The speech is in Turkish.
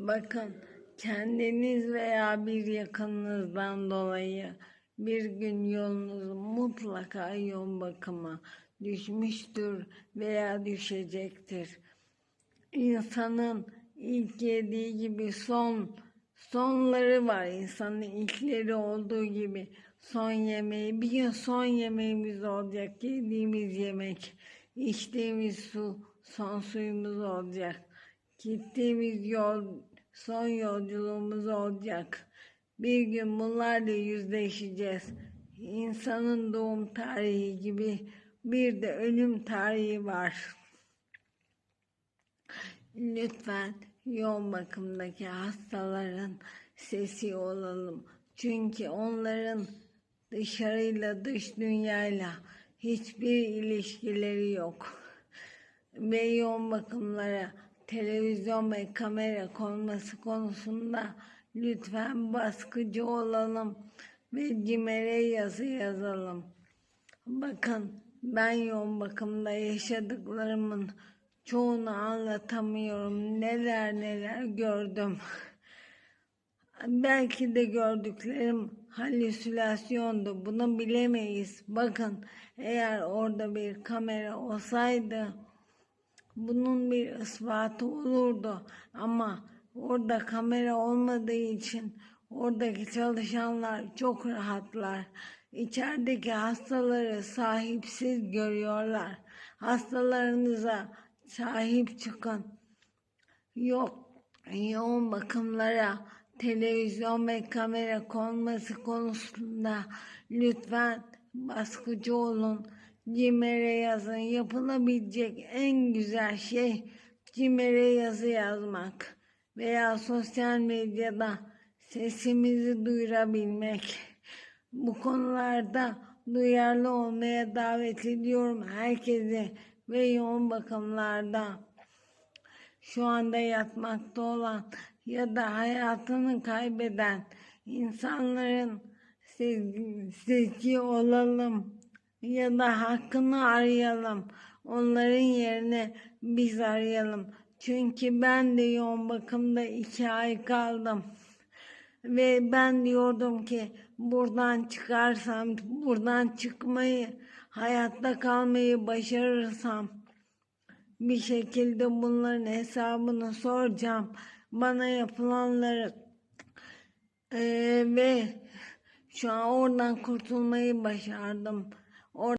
Bakın kendiniz veya bir yakınınızdan dolayı bir gün yolunuz mutlaka yoğun bakıma düşmüştür veya düşecektir. İnsanın ilk yediği gibi son sonları var. İnsanın ilkleri olduğu gibi son yemeği. Bir gün son yemeğimiz olacak. Yediğimiz yemek, içtiğimiz su, son suyumuz olacak. Gittiğimiz yol, son yolculuğumuz olacak. Bir gün bunlarla yüzleşeceğiz. İnsanın doğum tarihi gibi bir de ölüm tarihi var. Lütfen yoğun bakımdaki hastaların sesi olalım. Çünkü onların dışarıyla dış dünyayla hiçbir ilişkileri yok. Ve yoğun bakımlara televizyon ve kamera konması konusunda lütfen baskıcı olalım ve CİMER'e yazı yazalım. Bakın ben yoğun bakımda yaşadıklarımın çoğunu anlatamıyorum. Neler neler gördüm. Belki de gördüklerim halüsinasyondu. Bunu bilemeyiz. Bakın eğer orada bir kamera olsaydı bunun bir ispatı olurdu. Ama orada kamera olmadığı için oradaki çalışanlar çok rahatlar. İçerideki hastaları sahipsiz görüyorlar. Hastalarınıza sahip çıkın. Yok, yoğun bakımlara televizyon ve kamera konması konusunda lütfen baskıcı olun. CİMER'e yazın. Yapılabilecek en güzel şey CİMER'e yazı yazmak veya sosyal medyada sesimizi duyurabilmek. Bu konularda duyarlı olmaya davet ediyorum herkesi ve yoğun bakımlarda şu anda yatmakta olan ya da hayatını kaybeden insanların sezgi, sezgi olalım ya da hakkını arayalım. Onların yerine biz arayalım. Çünkü ben de yoğun bakımda iki ay kaldım. Ve ben diyordum ki buradan çıkarsam, buradan çıkmayı, hayatta kalmayı başarırsam bir şekilde bunların hesabını soracağım. Bana yapılanları Eee, ve şu an oradan kurtulmayı başardım.